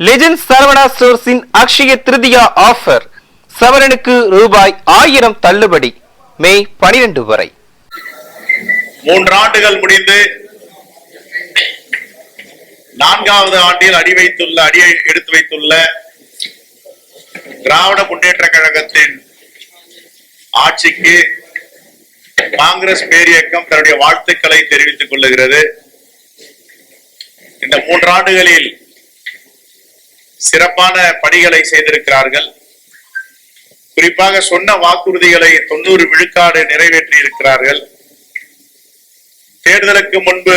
Legend Saravana ஸ்டோர்ஸின் Akshaya Tritiya offer சவரனுக்கு ரூபாய் ஆயிரம் தள்ளுபடி மே பனிரெண்டு வரை மூன்று ஆண்டுகள் முடிந்து நான்காவது ஆண்டில் அடி வைத்துள்ள அடியை எடுத்து வைத்துள்ள திராவிட முன்னேற்ற கழகத்தின் ஆட்சிக்கு காங்கிரஸ் பேரியக்கம் தன்னுடைய வாழ்த்துக்களை தெரிவித்துக் கொள்ளுகிறது. இந்த மூன்றாண்டுகளில் சிறப்பான பணிகளை செய்திருக்கிறார்கள். குறிப்பாக சொன்ன வாக்குறுதிகளை தொண்ணூறு விழுக்காடு நிறைவேற்றி இருக்கிறார்கள் தேர்தலுக்கு முன்பு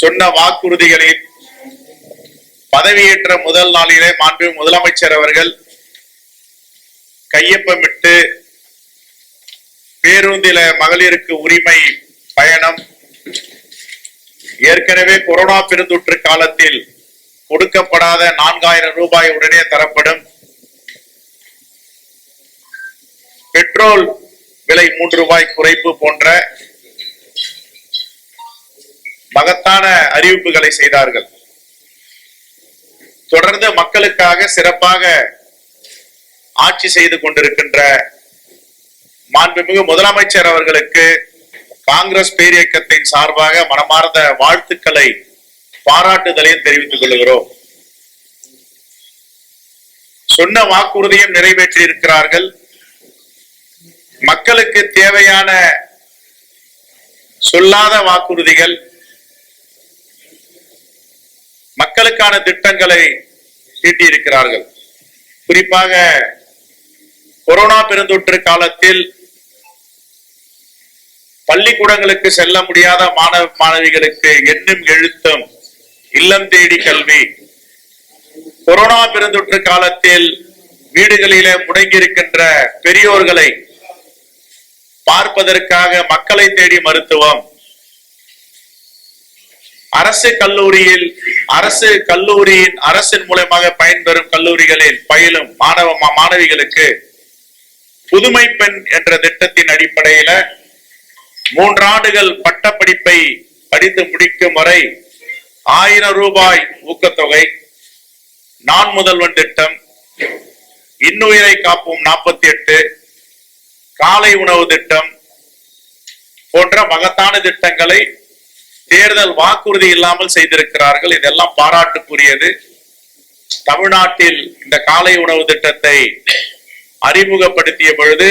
சொன்ன வாக்குறுதிகளில் பதவியேற்ற முதல் நாளிலே மாண்பு முதலமைச்சர் அவர்கள் கையொப்பமிட்டு பேருந்தில மகளிருக்கு உரிமை பயணம். ஏற்கனவே கொரோனா பெருந்தொற்று காலத்தில் கொடுக்கப்படாத நான்காயிரம் ரூபாய் உடனே தரப்படும். பெட்ரோல் விலை மூன்று ரூபாய் குறைப்பு போன்ற மகத்தான அறிவிப்புகளை செய்தார்கள். தொடர்ந்து மக்களுக்காக சிறப்பாக ஆட்சி செய்து கொண்டிருக்கின்ற மாண்புமிகு முதலமைச்சர் அவர்களுக்கு காங்கிரஸ் பேரியக்கத்தின் சார்பாக மனமார்ந்த வாழ்த்துக்களை பாராட்டுதலையும் தெரிவித்துக் கொள்கிறோம். சொன்ன வாக்குறுதியும் நிறைவேற்றி இருக்கிறார்கள் மக்களுக்கு தேவையான சொல்லாத வாக்குறுதிகள் மக்களுக்கான திட்டங்களை தீட்டியிருக்கிறார்கள். குறிப்பாக கொரோனா பெருந்தொற்று காலத்தில் பள்ளிக்கூடங்களுக்கு செல்ல முடியாத மாணவ மாணவிகளுக்கு எண்ணும் எழுத்தும் இல்லம் தேடி கல்வி. கொரோனா பெருந்தொற்று காலத்தில் வீடுகளிலே முடங்கியிருக்கின்ற பெரியோர்களை பார்ப்பதற்காக மக்களை தேடி மருத்துவம். அரசு கல்லூரியில் அரசு கல்லூரியின் அரசின் மூலமாக பயன்பெறும் கல்லூரிகளில் பயிலும் மாணவ மாணவிகளுக்கு புதுமை பெண் என்ற திட்டத்தின் அடிப்படையில மூன்றாண்டுகள் பட்டப்படிப்பை படித்து முடிக்கும் வரை ஆயிரம் ரூபாய் ஊக்கத்தொகை. நான் முதல்வன் திட்டம். இன்னுயிரை காப்போம் நாற்பத்தி எட்டு காலை உணவு திட்டம் போன்ற மகத்தான திட்டங்களை தேர்தல் வாக்குறுதி இல்லாமல் செய்திருக்கிறார்கள். இதெல்லாம் பாராட்டுக்குரியது. தமிழ்நாட்டில் இந்த காலை உணவு திட்டத்தை அறிமுகப்படுத்திய பொழுது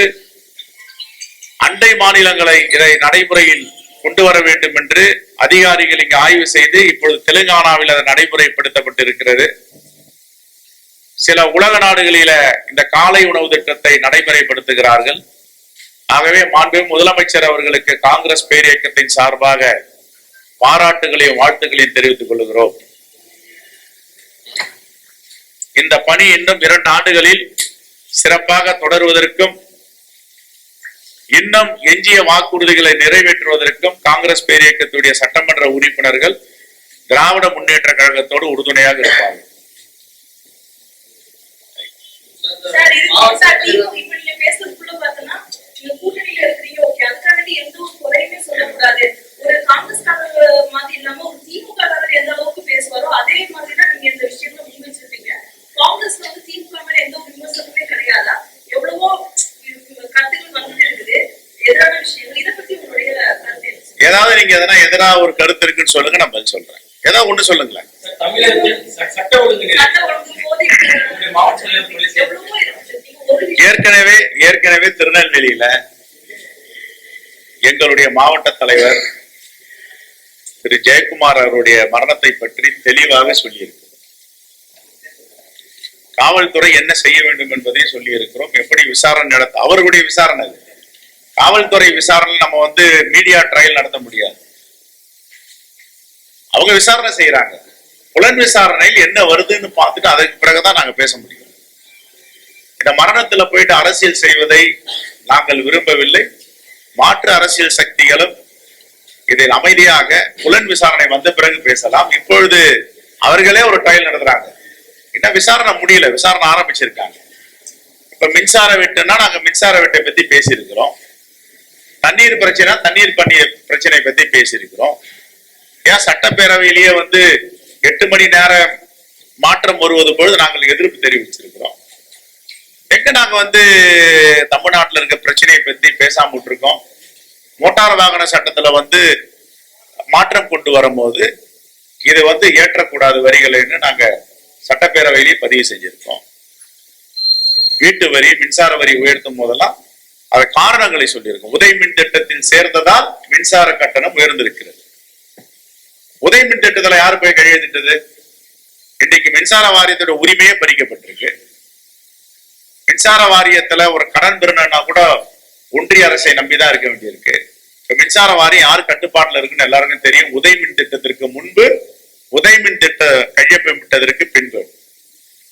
அண்டை மாநிலங்களை இதை நடைமுறையில் கொண்டு வர வேண்டும் என்று அதிகாரிகள் இங்கு ஆய்வு செய்து இப்பொழுது தெலுங்கானாவில் அது நடைமுறைப்படுத்தப்பட்டிருக்கிறது. சில உலக நாடுகளில இந்த காலை உணவு திட்டத்தை நடைமுறைப்படுத்துகிறார்கள். ஆகவே மாண்பு முதலமைச்சர் அவர்களுக்கு காங்கிரஸ் பேரியக்கத்தின் சார்பாக பாராட்டுகளையும் வாழ்த்துக்களையும் தெரிவித்துக் கொள்கிறோம். இந்த பணி இன்னும் இரண்டு ஆண்டுகளில் சிறப்பாக தொடருவதற்கும் இன்னும் எஞ்சிய வாக்குறுதிகளை நிறைவேற்றுவதற்கும் காங்கிரஸ் பேரியக்கத்துடைய சட்டமன்ற உறுப்பினர்கள் திராவிட முன்னேற்ற கழகத்தோடு உறுதுணையாக இருப்பார்கள். கூட்டணியில எந்த ஒரு குறையுமே ஒரு ஒரு திமுக எந்த அளவுக்கு பேசுவாரோ அதே நீங்க வந்து திமுக மேல எந்த ஒரு விமர்சனமே கிடையாதா? எவ்வளவோ ஏதாவது நீங்க எதனா எதிரா ஒரு கருத்து இருக்குன்னு சொல்லுங்க நான் பதில் சொல்றேன். ஏதாவது ஒண்ணு சொல்லுங்களேன். ஏற்கனவே ஏற்கனவே திருநெல்வேலியில எங்களுடைய மாவட்ட தலைவர் திரு ஜெயக்குமார் அவருடைய மரணத்தை பற்றி தெளிவாக சொல்லியிருக்கிறோம் காவல்துறை என்ன செய்ய வேண்டும் என்பதை சொல்லியிருக்கிறோம். எப்படி விசாரணை நடத்த அவர்களுடைய விசாரணை அது. காவல்துறை விசாரணை நம்ம வந்து மீடியா ட்ரையல் நடத்த முடியாது. அவங்க விசாரணை செய்யறாங்க புலன் விசாரணையில் என்ன வருதுன்னு பார்த்துட்டு அதுக்கு பிறகுதான் நாங்க பேச முடியும். இந்த மரணத்துல போயிட்டு அரசியல் செய்வதை நாங்கள் விரும்பவில்லை. மாற்று அரசியல் சக்திகளும் இதில் அமைதியாக புலன் விசாரணை வந்த பிறகு பேசலாம். இப்பொழுது அவர்களே ஒரு ட்ரையல் நடத்துறாங்க. ஏன்னா விசாரணை முடியல. விசாரணை ஆரம்பிச்சிருக்காங்க. இப்ப மின்சார வெட்டுனா நாங்க மின்சார வெட்டை பத்தி பேசியிருக்கிறோம். தண்ணீர் பிரச்சனை தண்ணீர் பன்னீர் பிரச்சனை பத்தி பேசியிருக்கிறோம். ஏன் சட்டப்பேரவையிலேயே வந்து எட்டு மணி நேரம் மாற்றம் வருவது பொழுது நாங்கள் எதிர்ப்பு தெரிவிச்சிருக்கிறோம். எங்க நாங்க வந்து தமிழ்நாட்டில் இருக்க பிரச்சனையை பத்தி பேசாம விட்டுருக்கோம். மோட்டார் வாகன சட்டத்துல வந்து மாற்றம் கொண்டு வரும்போது இது வந்து ஏற்றக்கூடாது வரிகளைன்னு நாங்க சட்டப்பேரவையிலேயே பதிவு செஞ்சிருக்கோம். வீட்டு வரி மின்சார வரி உயர்த்தும் போதெல்லாம் அதை காரணங்களை சொல்லியிருக்கோம். உதய மின் திட்டத்தில் சேர்ந்ததால் மின்சார கட்டணம் உயர்ந்திருக்கிறது. உதய மின் திட்டத்துல யாரு போய் கையெழுத்திட்டது இன்னைக்கு மின்சார வாரியத்தோட உரிமையே பறிக்கப்பட்டிருக்கு. மின்சார வாரியத்துல ஒரு கடன் பெறணும்னா கூட ஒன்றிய அரசை நம்பிதான் இருக்க வேண்டியிருக்கு. இப்ப மின்சார வாரியம் யார் கட்டுப்பாட்டுல இருக்குன்னு எல்லாருக்கும் தெரியும். உதய மின் திட்டத்திற்கு முன்பு உதயமின் திட்ட கையொப்பமிட்டதற்கு பின்பு.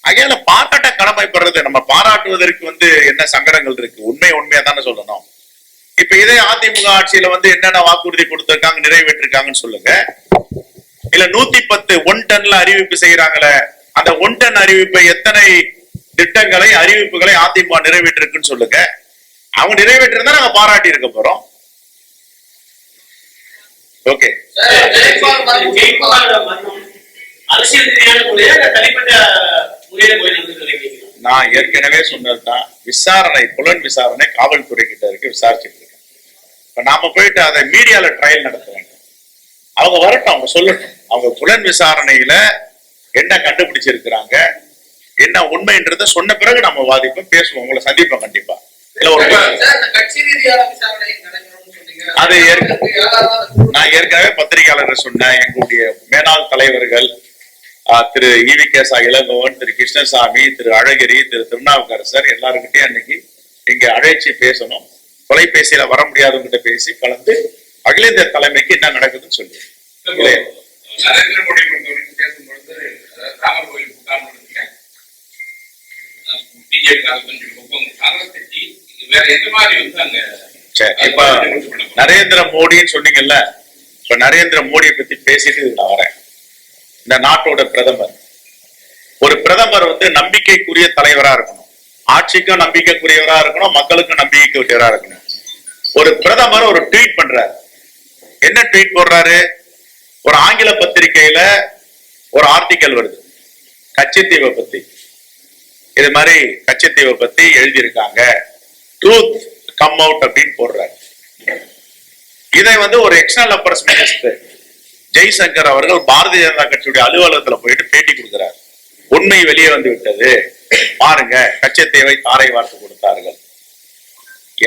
அகையால பாராட்ட கடமைப்படுறது நம்ம பாராட்டுவதற்கு வந்து என்ன சங்கடங்கள் இருக்கு? உண்மை உண்மையா தானே சொல்லணும். இப்ப இதே அதிமுக ஆட்சியில வந்து என்னென்ன வாக்குறுதி கொடுத்திருக்காங்க நிறைவேற்றிருக்காங்கன்னு சொல்லுங்க. இல்ல நூத்தி பத்து ஒன் டன்ல அறிவிப்பு செய்யறாங்களே அந்த ஒன் டன் அறிவிப்பை எத்தனை திட்டங்களை அறிவிப்புகளை அதிமுக நிறைவேற்றிருக்குன்னு சொல்லுங்க. அவங்க நிறைவேற்றிருந்தா நாங்க பாராட்டி இருக்க போறோம் ஓகே ஜெயக்குமார் மரணம் ஜெயக்குமார் மரணம் அரசியல் ரீதியான முறையா இல்ல தனிப்பட்ட முறையில போய் நடந்தது கேட்கிறோம் நான் ஏற்கனவே சொன்னதுதான் விசாரணை புலன் விசாரணை காவல்துறை கிட்ட இருக்கு விசாரிச்சுட்டு இருக்கேன். இப்ப நாம போயிட்டு அதை மீடியால ட்ரையல் நடத்த வேண்டும். அவங்க வரட்டும் அவங்க சொல்லட்டும். அவங்க புலன் விசாரணையில என்ன கண்டுபிடிச்சிருக்கிறாங்க என்ன உண்மைன்றத சொன்ன பிறகு நம்ம வாதிப்போம் பேசுவோம். உங்களை சந்திப்போம் கண்டிப்பா. இல்ல ஒரு. அது நான் ஏற்கனவே பத்திரிகையாளர் சொன்னேன். எங்களுடைய மேலாள் தலைவர்கள் திரு ஈவி கேசா இளங்கோவன் திரு கிருஷ்ணசாமி திரு அழகிரி திரு திருநாவுக்கரசர் எல்லாருக்கிட்டையும் அன்னைக்கு இங்க அழைச்சி பேசணும். தொலைபேசியில வர முடியாதவங்கிட்ட பேசி கலந்து அகில இந்திய தலைமைக்கு என்ன நடக்குதுன்னு சொல்லி. இல்லையா? நரேந்திர மோடி பேசும்பொழுது ராமர் கோயில் பிஜேபி வேற எந்த மாதிரி வந்து அங்க நரேந்திர மோடின்னு சொன்னீங்கல்ல இப்ப நரேந்திர மோடியை பத்தி பேசிட்டு நான் வரேன். இந்த நாட்டோட பிரதமர். ஒரு பிரதமர் வந்து நம்பிக்கைக்குரிய தலைவரா இருக்கணும். ஆட்சிக்கும் நம்பிக்கைக்குரியவரா இருக்கணும் மக்களுக்கும் நம்பிக்கைக்குரியவரா இருக்கணும். ஒரு பிரதமர் ஒரு ட்வீட் பண்றாரு. என்ன ட்வீட் போடுறாரு? ஒரு ஆங்கில பத்திரிகையில ஒரு ஆர்டிக்கல் வருது. கச்சத்தீவை பத்தி. இது மாதிரி கச்சத்தீவை பத்தி எழுதியிருக்காங்க. ட்ரூத் கம் அவுட் அப்படின்னு போடுறாரு. இதை வந்து ஒரு எக்ஸ்டர்னல் அஃபேர்ஸ் மினிஸ்டர் ஜெய்சங்கர் அவர்கள் பாரதிய ஜனதா கட்சியுடைய அலுவலகத்துல போயிட்டு பேட்டி கொடுக்கிறார். உண்மை வெளியே வந்து விட்டது. பாருங்க கச்சத்தேவை தாரை வார்த்து கொடுத்தார்கள்.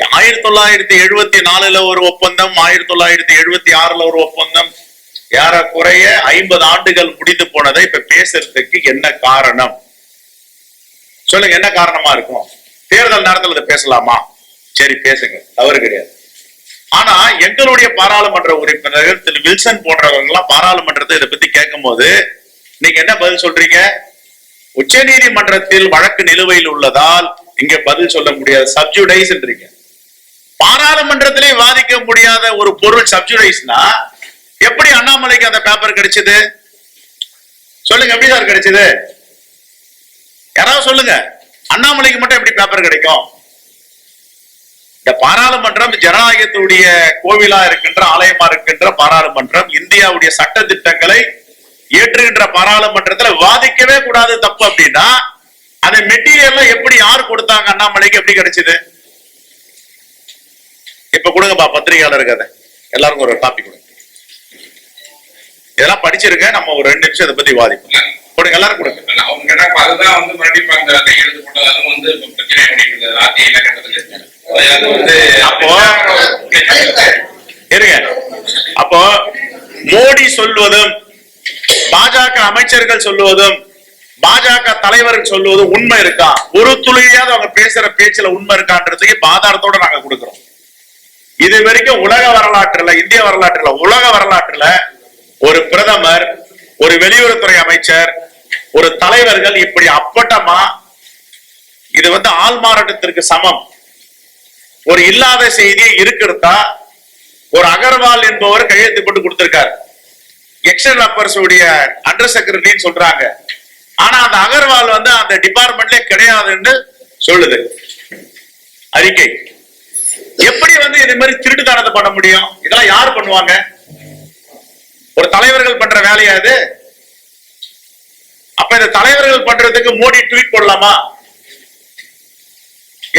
ஆயிரத்தி தொள்ளாயிரத்தி எழுபத்தி நாலுல ஒரு ஒப்பந்தம் ஆயிரத்தி தொள்ளாயிரத்தி எழுபத்தி ஆறுல ஒரு ஒப்பந்தம். ஏறக்குறைய ஐம்பது ஆண்டுகள் முடிந்து போனதை இப்ப பேசுறதுக்கு என்ன காரணம்? சொல்லுங்க என்ன காரணமா இருக்கும்? தேர்தல் நேரத்துல இதை பேசலாமா? சரி பேசுங்க. தவறு கிடையாது. ஆனா எங்களுடைய பாராளுமன்ற உறுப்பினர்கள் திரு வில்சன் போன்றவங்க எல்லாம் பாராளுமன்றத்தை இதை பத்தி கேட்கும் போது நீங்க என்ன பதில் சொல்றீங்க? உச்ச நீதிமன்றத்தில் வழக்கு நிலுவையில் உள்ளதால் இங்க பதில் சொல்ல முடியாது சப்ஜுடைஸ்ன்றீங்க பாராளுமன்றத்திலே வாதிக்க முடியாத ஒரு பொருள் சப்ஜுடைஸ்னா எப்படி அண்ணாமலைக்கு அந்த பேப்பர் கிடைச்சது? சொல்லுங்க எப்படி சார் கிடைச்சது. யாராவது சொல்லுங்க அண்ணாமலைக்கு மட்டும் எப்படி பேப்பர் கிடைக்கும்? இந்த பாராளுமன்றம் ஜனநாயகத்துடைய கோவிலா இருக்கின்ற ஆலயமா இருக்கின்ற பாராளுமன்றம் இந்தியாவுடைய சட்ட திட்டங்களை ஏற்றுகின்ற பாராளுமன்றத்துல வாதிக்கவே கூடாது தப்பு அப்படின்னா அந்த மெட்டீரியல் எப்படி யார் கொடுத்தாங்க அண்ணாமலைக்கு எப்படி கிடைச்சது? இப்ப கொடுங்கப்பா பத்திரிகையாளர் அதை. எல்லாருக்கும் ஒரு டாபிக் கொடுங்க. இதெல்லாம் படிச்சிருக்கேன் நம்ம ஒரு ரெண்டு நிமிஷம் இதை பத்தி வாதிப்போம் கொடுங்க எல்லாரும் கொடுங்க. அவங்க அதுதான் வந்து மறுபடியும் அந்த கையெழுத்து போட்டதாலும் வந்து பிரச்சனை ஆர்டிஐ இலக்கணத்துல வந்து அப்போ இருங்க. அப்போ மோடி சொல்வதும் பாஜக அமைச்சர்கள் சொல்லுவதும் பாஜக தலைவர் சொல்லுவதும் உண்மை இருக்கா? ஒரு துளியாவது அவங்க பேசுற பேச்சுல உண்மை இருக்கான்றதுக்கு பாதாரத்தோட நாங்க கொடுக்கிறோம். இது வரைக்கும் உலக வரலாற்றுல இந்திய வரலாற்றுல உலக வரலாற்றுல ஒரு பிரதமர் ஒரு வெளியுறவுத்துறை அமைச்சர் ஒரு தலைவர்கள் இப்படி அப்பட்டமா இது வந்து ஆள்மாறாட்டத்திற்கு சமம். ஒரு இல்லாத செய்தி இருக்கிறதா? ஒரு அகர்வால் என்பவர் கையெழுத்து போட்டு கொடுத்திருக்காரு. எக்ஸ்டர்னல் அஃபேர்ஸ் உடைய அண்டர் செக்ரட்டரின்னு சொல்றாங்க. ஆனா அந்த அகர்வால் வந்து அந்த டிபார்ட்மெண்ட்ல கிடையாதுன்னு சொல்லுது. அறிக்கை. எப்படி வந்து இது மாதிரி திருட்டுத்தனத்தை பண்ண முடியும்? இதெல்லாம் யார் பண்ணுவாங்க? ஒரு தலைவர்கள் பண்ற வேலையா இது? அப்ப இந்த தலைவர்கள் பண்றதுக்கு மோடி ட்வீட் போடலாமா?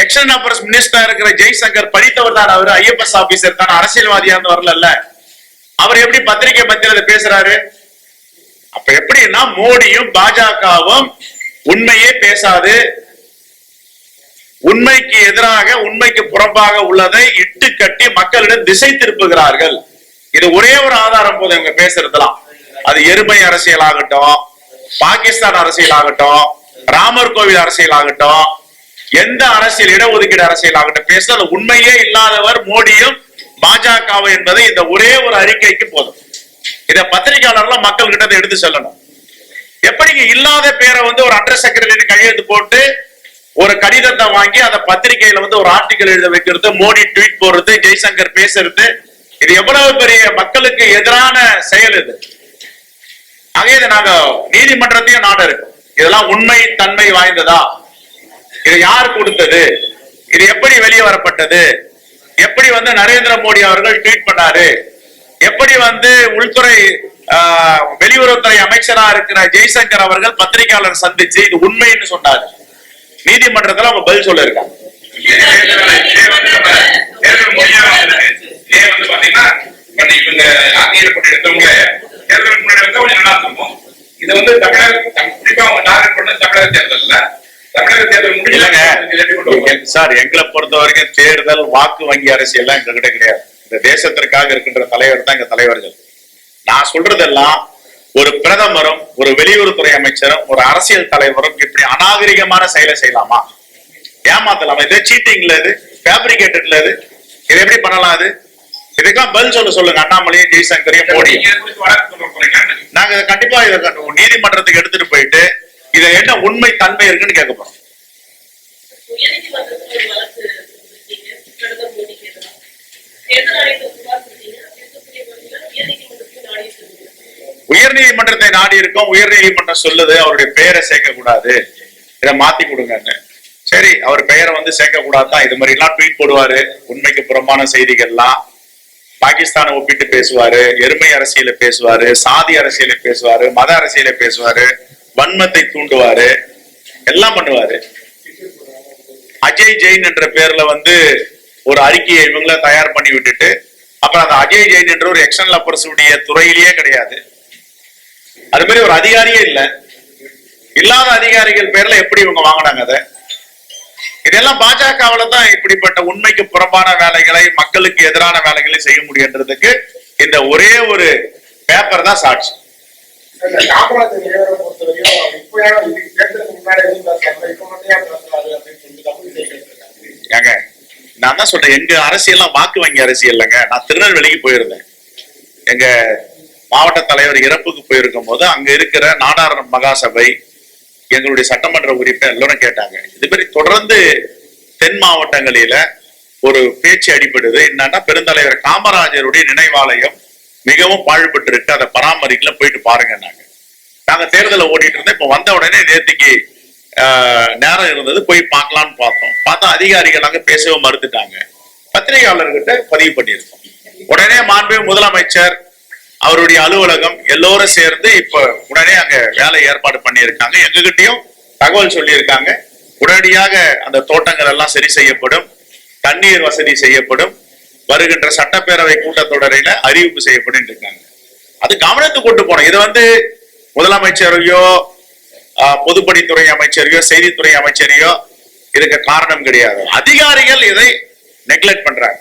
எக்ஸ்டர்ன் அஃபேர்ஸ் மினிஸ்டர் இருக்கிற ஜெய்சங்கர் படித்தவர் தான் அவர் ஐஎஃப்எஸ் ஆபீசர். தான் அரசியல்வாதியா வரல அவர் எப்படி பத்திரிகை மத்தியில பேசுறாரு? அப்ப எப்படின்னா மோடியும் பாஜகவும் உண்மையே பேசாது. உண்மைக்கு எதிராக உண்மைக்கு புறம்பாக உள்ளதை இட்டு கட்டி மக்களிடம் திசை திருப்புகிறார்கள். இது ஒரே ஒரு ஆதாரம் போது இவங்க பேசுறதுலாம் அது எருமை அரசியல் ஆகட்டும் பாகிஸ்தான் அரசியல் ஆகட்டும் ராமர் கோவில் அரசியல் ஆகட்டும் எந்த அரசியல் இடஒதுக்கீடு அரசியல் ஆகட்டும் பேச அது உண்மையே இல்லாதவர் மோடியும் பாஜகவும் என்பதை இந்த ஒரே ஒரு அறிக்கைக்கு போதும். இத பத்திரிகையாளர்லாம் மக்கள் கிட்ட எடுத்து செல்லணும். எப்படிங்க இல்லாத பேரை வந்து ஒரு அண்டர் செக்ரட்டரி கையெழுத்து போட்டு ஒரு கடிதத்தை வாங்கி அந்த பத்திரிகையில வந்து ஒரு ஆர்டிகல் எழுத வைக்கிறது மோடி ட்வீட் போடுறது ஜெய்சங்கர் பேசுறது இது எவ்வளவு பெரிய மக்களுக்கு எதிரான செயல் இது. ஆக இதை நாங்க நீதிமன்றத்தையும் நாட இருக்கோம் இதெல்லாம் உண்மை தன்மை வாய்ந்ததா? இது யார் கொடுத்தது? இது எப்படி வெளியே வரப்பட்டது? எப்படி வந்து நரேந்திர மோடி அவர்கள் ட்வீட் பண்ணாரு? எப்படி வந்து உள்துறை ஆஹ், வெளியுறவுத்துறை அமைச்சரா இருக்கிற ஜெய்சங்கர் அவர்கள் பத்திரிகையாளர் சந்திச்சு இது உண்மைன்னு சொன்னாரு. நீதிமன்றத்துல அவங்க பதில் சொல்ல இருக்காங்க வந்து பாத்தீங்கன்னா, இப்ப நீ இவங்க தேர்தலுக்கு முன்னாடி வந்தா நல்லா இது வந்து தமிழக தம்- குறிப்பா அவங்க டார்கெட் பண்ணது தமிழக தேர்தல்ல. சார் எங்களை பொறுத்த வரைக்கும் தேர்தல் வாக்கு வங்கி அரசியல் எங்க கிட்ட கிடையாது. இந்த தேசத்திற்காக இருக்கின்ற தலைவர் தான் எங்க தலைவர்கள். நான் சொல்றதெல்லாம் ஒரு பிரதமரும் ஒரு வெளியுறவுத்துறை அமைச்சரும் ஒரு அரசியல் தலைவரும் இப்படி அநாகரிகமான செயலை செய்யலாமா? ஏமாத்தலாமா? இது சீட்டிங்ல இது ஃபேப்ரிகேட்டட்ல இது. இது எப்படி பண்ணலாம் அது? இதுக்கெல்லாம் பதில் சொல்ல சொல்லுங்க. அண்ணாமலையும் ஜெய்சங்கரையும் மோடியும் நீங்க கண்டிப்பா இதை நீதிமன்றத்துக்கு எடுத்துட்டு போயிட்டு இதுல என்ன உண்மை தன்மை இருக்குன்னு கேட்க போறோம். உயர் நீதிமன்றத்தை நாடி இருக்கோம் உயர் நீதிமன்றம் சொல்லுது அவருடைய பெயரை சேர்க்க கூடாது இதை மாத்தி கொடுங்கன்னு. சரி அவர் பெயரை வந்து சேர்க்க கூடாதான் இது மாதிரி எல்லாம் ட்வீட் போடுவாரு. உண்மைக்கு புறம்பான செய்திகள்லாம். பாகிஸ்தானை ஒப்பிட்டு பேசுவாரு எருமை அரசியலை பேசுவாரு சாதி அரசியலை பேசுவாரு மத அரசியலை பேசுவாரு. வன்மத்தை தூண்டுவாரு. எல்லாம் பண்ணுவாரு. அஜய் ஜெயின் என்ற பேர்ல வந்து ஒரு அறிக்கையை இவங்கள தயார் பண்ணி விட்டுட்டு அப்புறம் அந்த அஜய் ஜெயின் என்ற ஒரு எக்ஸ்டர்னல் அஃபேர்ஸ் உடைய துறையிலேயே கிடையாது. அது மாதிரி ஒரு அதிகாரியே இல்ல. இல்லாத அதிகாரிகள் பேர்ல எப்படி இவங்க வாங்கினாங்க அதை? இதெல்லாம் பாஜகவுல தான் இப்படிப்பட்ட உண்மைக்கு புறம்பான வேலைகளை மக்களுக்கு எதிரான வேலைகளை செய்ய முடியுன்றதுக்கு இந்த ஒரே ஒரு பேப்பர் தான் சாட்சி. இந்த காமராஜர் நினைவகம் பொறுத்தவரையும் அவர் இப்ப இதுக்கு தேர்தலுக்கு முன்னாடி எதுவும் பேசலாம் இப்ப மட்டும் ஏன் பேசுறாரு அப்படின்னு சொல்லிட்டு தப்பு செய்யப்பட்டிருக்காங்க நான் தான் சொல்றேன் எங்க அரசியல்லாம் வாக்கு வங்கி அரசியல் இல்லைங்க நான் திருநெல்வேலிக்கு போயிருந்தேன் எங்க மாவட்ட தலைவர் இறப்புக்கு போயிருக்கும் போது அங்க இருக்கிற நாடார் மகாசபை எங்களுடைய சட்டமன்ற உறுப்பினர் எல்லோரும் கேட்டாங்க. இது மாதிரி தொடர்ந்து தென் மாவட்டங்களில ஒரு பேச்சு அடிபடுது. என்னன்னா பெருந்தலைவர் காமராஜருடைய நினைவாலயம் மிகவும் பாழ்பட்டு இருக்கு அதை பராமரிக்கல போயிட்டு பாருங்க நாங்க. நாங்க தேர்தலில் ஓடிட்டு இருந்தோம். இப்ப வந்த உடனே நேற்றுக்கு ஆஹ், நேரம் இருந்தது. போய் பார்க்கலாம்னு பார்த்தோம். பார்த்தா அதிகாரிகள் அங்க பேசவே மறுத்துட்டாங்க. பத்திரிகையாளர்கிட்ட பதிவு பண்ணியிருக்கோம். உடனே மாண்பு முதலமைச்சர் அவருடைய அலுவலகம் எல்லோரும் சேர்ந்து இப்ப உடனே அங்க வேலை ஏற்பாடு பண்ணியிருக்காங்க. எங்ககிட்டயும் தகவல் சொல்லியிருக்காங்க. உடனடியாக அந்த தோட்டங்கள் எல்லாம் சரி செய்யப்படும். தண்ணீர் வசதி செய்யப்படும். வருகின்ற சட்டப்பேரவை கூட்டத்தொடரில அறிவிப்பு செய்யப்படும் இருக்காங்க. அது கவனத்து கொண்டு போனோம் இது வந்து முதலமைச்சரையோ ஆஹ், பொதுப்பணித்துறை அமைச்சரையோ செய்தித்துறை அமைச்சரையோ இதுக்கு காரணம் கிடையாது. அதிகாரிகள் இதை நெக்லெக்ட் பண்றாங்க.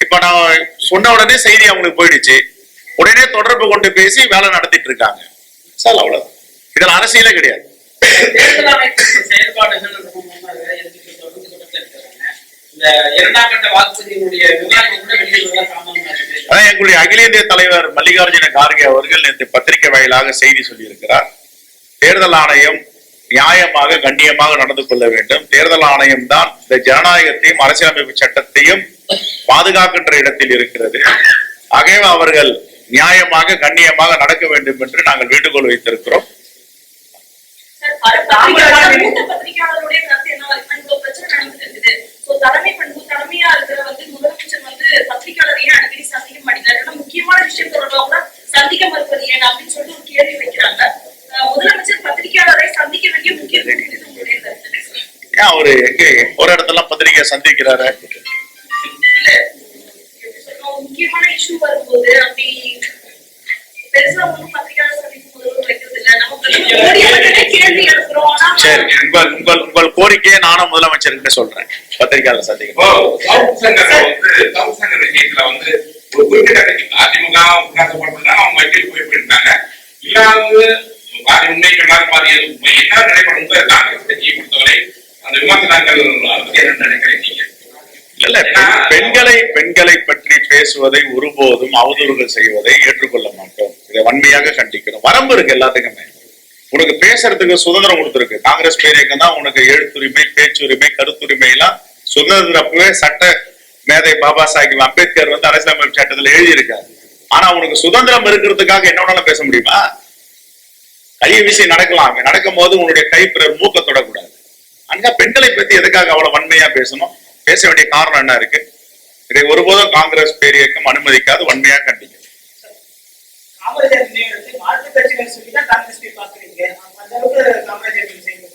இப்ப நான் சொன்ன உடனே செய்தி அவங்களுக்கு போயிடுச்சு. உடனே தொடர்பு கொண்டு பேசி வேலை நடத்திட்டு இருக்காங்க. சார் அவ்வளவுதான். இதுல அரசியலே கிடையாது. எங்களுடைய அகில இந்திய தலைவர் மல்லிகார்ஜுன கார்கே அவர்கள் நேற்று பத்திரிகை வாயிலாக செய்தி சொல்லியிருக்கிறார். தேர்தல் ஆணையம் நியாயமாக கண்ணியமாக நடந்து கொள்ள வேண்டும். தேர்தல் ஆணையம் தான் இந்த ஜனநாயகத்தையும் அரசியலமைப்பு சட்டத்தையும் பாதுகாக்கின்ற இடத்தில் இருக்கிறது. ஆகவே அவர்கள் நியாயமாக கண்ணியமாக நடக்க வேண்டும் என்று நாங்கள் வேண்டுகோள் வைத்திருக்கிறோம். பத்திரிகையாளருடைய கருத்து என்னவா இருக்கு? இவ்வளவு பிரச்சனை நடந்துட்டு இருக்குது. தலைமை பண்பு தலைமையா இருக்கிற வந்து முதலமைச்சர் வந்து பத்திரிகையாளரை ஏன் அடிக்கடி சந்திக்க மாட்டேங்கிறாரு? ஏன்னா முக்கியமான விஷயம் தொடர்பாக கூட சந்திக்க மறுப்பது ஏன் அப்படின்னு சொல்லிட்டு ஒரு கேள்வி வைக்கிறாங்க. முதலமைச்சர் பத்திரிகையாளரை சந்திக்க வேண்டிய முக்கியத்துவம் குறித்து உங்களுடைய கருத்து? ஏன் அவரு எங்க ஒரு இடத்துல பத்திரிகை சந்திக்கிறாரு முக்கியமான இஷ்யூ வரும்போது அப்படி பெருசா ஒண்ணும் பத்திரிகையாளர் சந்திப்பு முதல்வர் வைக்கிறது இல்ல அவர்களே கேள்வி எழுப்புறோம் ஆனா சரி உங்கள் உங்கள் உங்கள் கோரிக்கையை நானும் முதலமைச்சர்கிட்ட சொல்றேன். பத்திரிகையாளர் சந்திக்க ஒரு குறிப்பிட்ட கட்சி அதிமுக உட்கார்ந்து அவங்க வக்கீல் போய் போயிருந்தாங்க. இல்லாதது பாதி உண்மை பாதி என்ன நடைபெறும்? உங்க காங்கிரஸ் கட்சியை பொறுத்தவரை அந்த விமர்சனங்கள் பத்தி என்ன நினைக்கிறீங்க இல்ல பெண்- பெண்களை பெண்களை பற்றி பேசுவதை ஒருபோதும் அவதூறுகள் செய்வதை ஏற்றுக்கொள்ள மாட்டோம். இதை வன்மையாக கண்டிக்கிறோம். வரம்பு இருக்கு எல்லாத்துக்குமே. உனக்கு பேசுறதுக்கு சுதந்திரம் கொடுத்துருக்கு. காங்கிரஸ் பேரியக்கம் தான் உனக்கு எழுத்துரிமை பேச்சுரிமை கருத்துரிமை எல்லாம் சுதந்திரப்பவே சட்ட மேதை பாபா சாஹிப் அம்பேத்கர் வந்து அரசியலமைப்பு சட்டத்துல எழுதியிருக்காரு. ஆனா உனக்கு சுதந்திரம் இருக்கிறதுக்காக என்ன வேணாலும் பேச முடியுமா? கையை வீசி நடக்கலாம். அங்க நடக்கும் போது உன்னுடைய கை பிறர் மூக்க தொடக்கூடாது. அங்க பெண்களை பத்தி எதுக்காக அவ்வளவு வன்மையா பேசணும்? பேச வேண்டிய காரணம் என்ன இருக்கு? இதை ஒருபோதும் காங்கிரஸ் பேரியக்கம் அனுமதிக்காது வன்மையா கண்டிக்கும் காமராஜர் மாற்று கட்சிகள் சொல்லிதான் காங்கிரஸ் போய் பாக்குறீங்க அந்த அளவுக்கு காமராஜர் செய்யணும்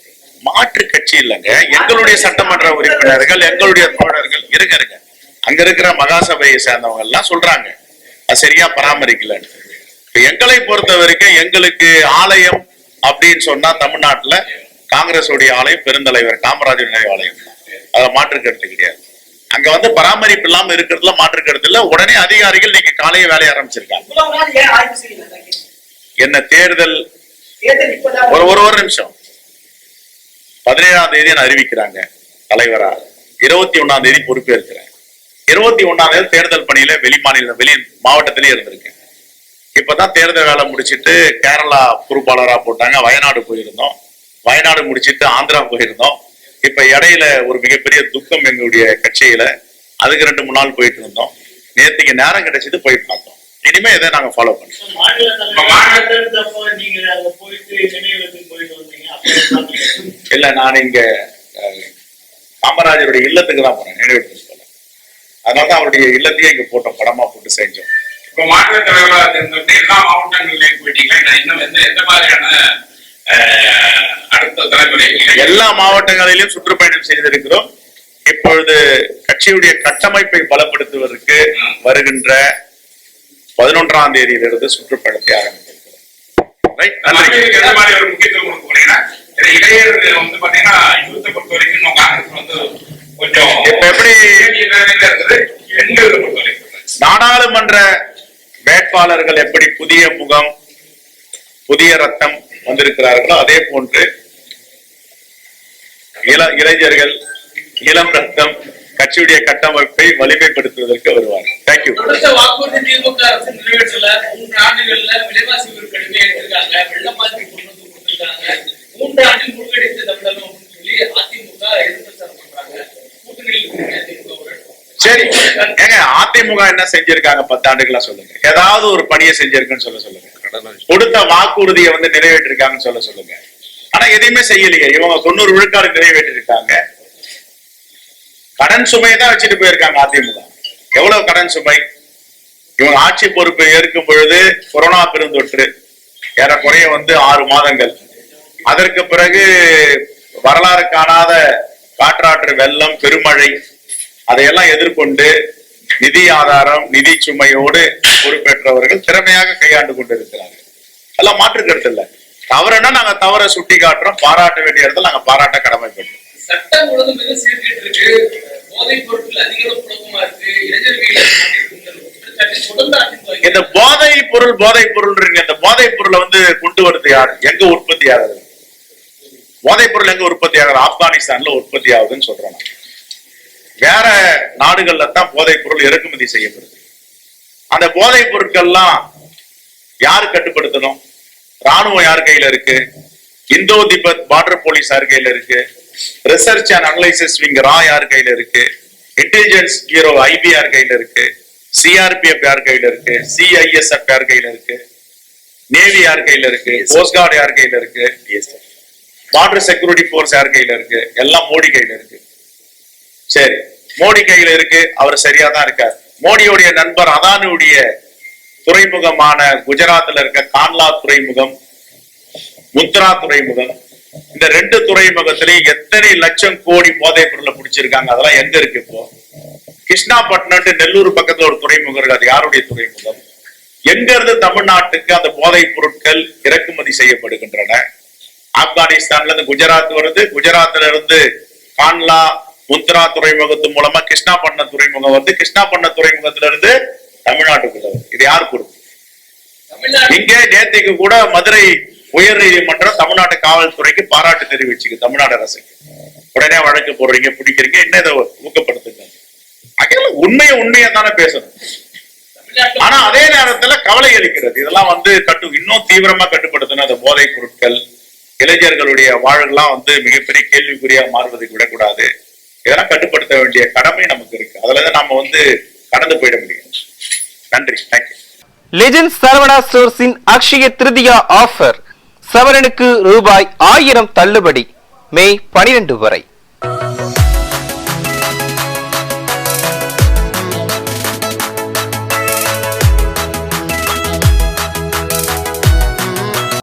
மாற்று கட்சி இல்லைங்க. எங்களுடைய சட்டமன்ற உறுப்பினர்கள் எங்களுடைய தோழர்கள் இருங்க இருங்க. அங்க இருக்கிற மகாசபையை சேர்ந்தவங்க எல்லாம் சொல்றாங்க. அது சரியா பராமரிக்கலன்னு. எங்களை பொறுத்த வரைக்கும் எங்களுக்கு ஆலயம் அப்படின்னு சொன்னா தமிழ்நாட்டுல காங்கிரஸ் உடைய ஆலயம் பெருந்தலைவர் காமராஜர் ஆலயம். அதுல மாற்று கருத்து கிடையாது. அங்க வந்து பராமரிப்பு இல்லாம இருக்கிறதுல மாற்று கருத்து இல்ல. உடனே அதிகாரிகள் நீங்க காலையே வேலைய ஆரம்பிச்சிருக்காங்க. என்ன தேர்தல்? ஒரு ஒரு ஒரு நிமிஷம். பதினேழாம் தேதி அறிவிக்கிறாங்க தலைவரா. இருபத்தி ஒண்ணாம் தேதி பொறுப்பேற்கிறேன். இருபத்தி ஒண்ணாம் தேதி தேர்தல் பணியில வெளி மாநில வெளி மாவட்டத்திலே இருந்திருக்கேன். இப்பதான் தேர்தல் வேலை முடிச்சிட்டு கேரளா பொறுப்பாளரா போட்டாங்க. வயநாடு போயிருந்தோம். வயநாடு முடிச்சிட்டு ஆந்திரா போயிருந்தோம். இப்ப இடையில ஒரு மிகப்பெரிய துக்கம் எங்களுடைய கட்சியில அதுக்கு ரெண்டு மூணு நாள் போயிட்டு இருந்தோம். நேத்துக்கு நேரம் கிடைச்சது போய் பார்த்தோம். இனிமே இதை நாங்க ஃபாலோ அப்ப இல்ல நான் இங்க காமராஜருடைய இல்லத்துக்கு தான் போனேன் நினைவு சொல்ல அதனாலதான் அவருடைய இல்லத்தையே இங்க போட்டோம் படமா போட்டு செஞ்சோம். இப்ப மாநில தலைவராக தேர்ந்தெடுத்து எல்லா மாவட்டங்களிலையும் போயிட்டீங்களா? இல்ல இன்னும் எந்த எந்த மாதிரியான அடுத்த தலைமுறை எல்லா மாவட்டங்களிலும் சுற்றுப்பயணம் செய்திருக்கிறோம். இப்பொழுது கட்சியுடைய கட்டமைப்பை பலப்படுத்துவதற்கு வருகின்ற பதினொன்றாம் தேதியிலிருந்து சுற்றுப்பயணத்தை ஆரம்பித்திருக்கிறோம். Right? நன்றி. மகளிருக்கு எந்த மாதிரி ஒரு முக்கியத்துவம் கொடுக்க போறீங்கன்னா ஏன்னா இளைஞர் வந்து பாத்தீங்கன்னா யூத்தை பொறுத்த வரைக்கும் காங்கிரஸ் வந்து கொஞ்சம் இப்ப எப்படி நாடாளுமன்ற வேட்பாளர்கள் எப்படி புதிய முகம் புதிய ரத்தம் வந்திருக்கிறார்களோ அதே போன்று இள இளைஞர்கள் இளம் ரத்தம் கட்சியுடைய கட்டமைப்பை வலிமைப்படுத்துவதற்கு வருவார்கள். தேங்க்யூ தொடர்ந்த வாக்குறுதி திமுக அரசு நிறைவேற்றல மூன்று ஆண்டுகள்ல விலைவாசி உயர்வு கடுமையா எடுத்திருக்காங்க வெள்ள மாதிரி கொண்டு வந்து கொடுத்திருக்காங்க. மூன்று ஆண்டில் முழுக்கடித்த தமிழகம் அப்படின்னு சொல்லி அதிமுக எதிர்ப்பு பண்றாங்க. கூட்டணியில் இருக்கிற திமுகவுடன் சரி. ஏங்க அதிமுக என்ன செஞ்சிருக்காங்க பத்தாண்டுகளா சொல்லுங்க. ஏதாவது ஒரு பணியை செஞ்சிருக்குன்னு சொல்ல சொல்லுங்க. கொடுத்த வாக்குறுதியை வந்து நிறைவேற்றிருக்காங்கன்னு சொல்ல சொல்லுங்க. ஆனா எதையுமே செய்யலையே. இவங்க தொண்ணூறு விழுக்காடு நிறைவேற்றிருக்காங்க. கடன் சுமையை தான் வச்சுட்டு போயிருக்காங்க அதிமுக. எவ்வளவு கடன் சுமை? இவங்க ஆட்சி பொறுப்பை ஏற்கும் பொழுது கொரோனா பெருந்தொற்று. ஏறக்குறைய வந்து ஆறு மாதங்கள். அதற்கு பிறகு வரலாறு காணாத காற்றாற்று வெள்ளம் பெருமழை அதையெல்லாம் எதிர்கொண்டு நிதி ஆதாரம் நிதி சுமையோடு பொறுப்பேற்றவர்கள் திறமையாக கையாண்டு கொண்டிருக்கிறார்கள். எல்லாம் மாற்று கருத்து இல்ல. தவறுனா நாங்க தவற சுட்டி காட்டுறோம் பாராட்ட வேண்டிய இடத்துல நாங்க பாராட்ட கடமைப்பட்டோம். சட்டம் ஒழுங்கு மிக சீர்கேட்டு இருக்கு போதைப் பொருட்கள் அதிக இருக்கு இளைஞர்கள் இந்த போதை பொருள் போதை பொருள்ன்றீங்க. இந்த போதை பொருளை வந்து கொண்டு வருது யார்? எங்க உற்பத்தி ஆகுது? போதை பொருள் எங்க உற்பத்தி ஆகுது? ஆப்கானிஸ்தான்ல உற்பத்தி ஆகுதுன்னு சொல்றோம் நான். வேற நாடுகள்ல தான் போதை பொருள் இறக்குமதி செய்யப்படுது. அந்த போதை பொருட்கள்லாம் யார் கட்டுப்படுத்தணும்? ராணுவம் யார் கையில இருக்கு? இந்தோ திபெத் பார்டர் போலீஸ் யார் கையில இருக்கு? ரிசர்ச் அண்ட் அனலைசிஸ் விங் ரா யார் கையில இருக்கு? இன்டெலிஜென்ஸ் பியூரோ ஐபி யார் கையில இருக்கு? சிஆர்பிஎஃப் யார் கையில இருக்கு? சிஐஎஸ்எஃப் யார் கையில இருக்கு? நேவி யார் கையில இருக்கு? கோஸ்ட் கார்டு யார் கையில இருக்கு? பார்டர் செக்யூரிட்டி போர்ஸ் யார் கையில இருக்கு? எல்லாம் மோடி கையில இருக்கு. சரி. மோடி கையில இருக்கு. அவர் சரியா தான் இருக்கார். மோடியுடைய நண்பர் அதானியுடைய துறைமுகமான குஜராத்ல இருக்க கான்லா துறைமுகம் முத்ரா துறைமுகம் இந்த ரெண்டு துறைமுகத்திலையும் எத்தனை லட்சம் கோடி போதைப் பொருளை பிடிச்சிருக்காங்க? அதெல்லாம் எங்க இருக்கு இப்போ? கிருஷ்ணாபட்டினம் நெல்லூர் பக்கத்துல ஒரு துறைமுகம் இருக்கு. அது யாருடைய துறைமுகம்? எங்க இருந்து தமிழ்நாட்டுக்கு அந்த போதைப் பொருட்கள் இறக்குமதி செய்யப்படுகின்றன? ஆப்கானிஸ்தான்ல இருந்து குஜராத் வருது. குஜராத்ல இருந்து கான்லா முத்ரா துறைமுகத்து மூலமா கிருஷ்ணாபட்டினம் துறைமுகம் வந்து கிருஷ்ணாபட்டினம் துறைமுகத்துல இருந்து தமிழ்நாட்டுக்குள்ள இது யார் பொறுப்பு? தமிழ்நாடு. இங்க நேத்திக்கு கூட மதுரை உயர் நீதிமன்றம் தமிழ்நாட்டு காவல்துறைக்கு பாராட்டு தெரிவிச்சுக்கு தமிழ்நாடு அரசுக்கு. உடனே வழக்கு போடுறீங்க பிடிக்கிறீங்க என்ன இதை ஊக்கப்படுத்துங்க அகில உண்மையை உண்மையை தானே பேசணும். ஆனா அதே நேரத்துல கவலை அளிக்கிறது. இதெல்லாம் வந்து கட்டு இன்னும் தீவிரமா கட்டுப்படுத்தணும். அந்த போதைப் பொருட்கள் இளைஞர்களுடைய வாழ்லாம் வந்து மிகப்பெரிய கேள்விக்குறியா மாறுவதை விடக்கூடாது. இதெல்லாம் கட்டுப்படுத்த வேண்டிய கடமை நமக்கு இருக்கு. அதுல நாம வந்து கடந்து போயிட முடியும். நன்றி. தேங்க்யூ லெஜண்ட் சரவணா ஸ்டோர்ஸின் அக்ஷய திருதியா ஆஃபர் சவரனுக்கு ரூபாய் ஆயிரம் தள்ளுபடி. மே பனிரெண்டு வரை.